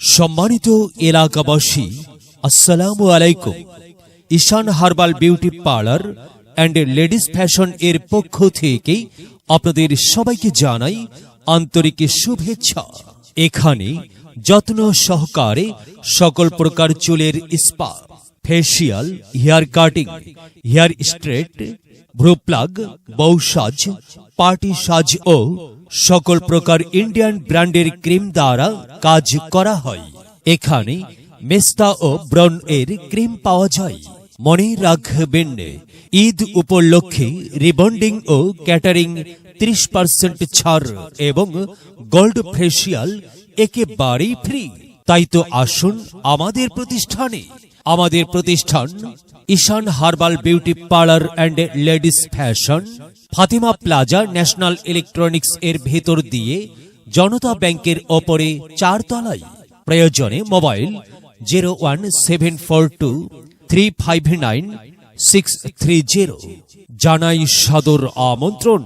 সম্মানিত এলাকাবাসী, আসসালামু আলাইকুম। Ishan herbal beauty parlour and ladies fashion এর পক্ষ থেকে আপনাদের সবাইকে জানাই আন্তরিক শুভেচ্ছা। এখানে যত্ন সহকারে সকল প্রকার চুলের spa facial hair cutting hair straight ভ্রু প্লাগ বউ সাজ পার্টি সাজ ও সকল প্রকার ইন্ডিয়ান ব্র্যান্ডের ক্রিম দ্বারা কাজ করা হয়। এখানে মেস্তা ও ব্রন এর ক্রিম পাওয়া যায়। মনে রাখবেন, ঈদ উপলক্ষে রিবন্ডিং ও ক্যাটারিং ত্রিশ পার্সেন্ট ছাড় এবং গোল্ড ফেসিয়াল একেবারেই ফ্রি তাই তো আসুন আমাদের প্রতিষ্ঠানে। আমাদের প্রতিষ্ঠান, Ishan herbal beauty parlour and ladies fashion, Fatima plaza national electronics এর ভেতর দিয়ে জনতা ব্যাংকের ওপরে চার তলায় প্রয়োজনে mobile zero one seven four two three five nine six three zero. জানাই সাদর আমন্ত্রণ।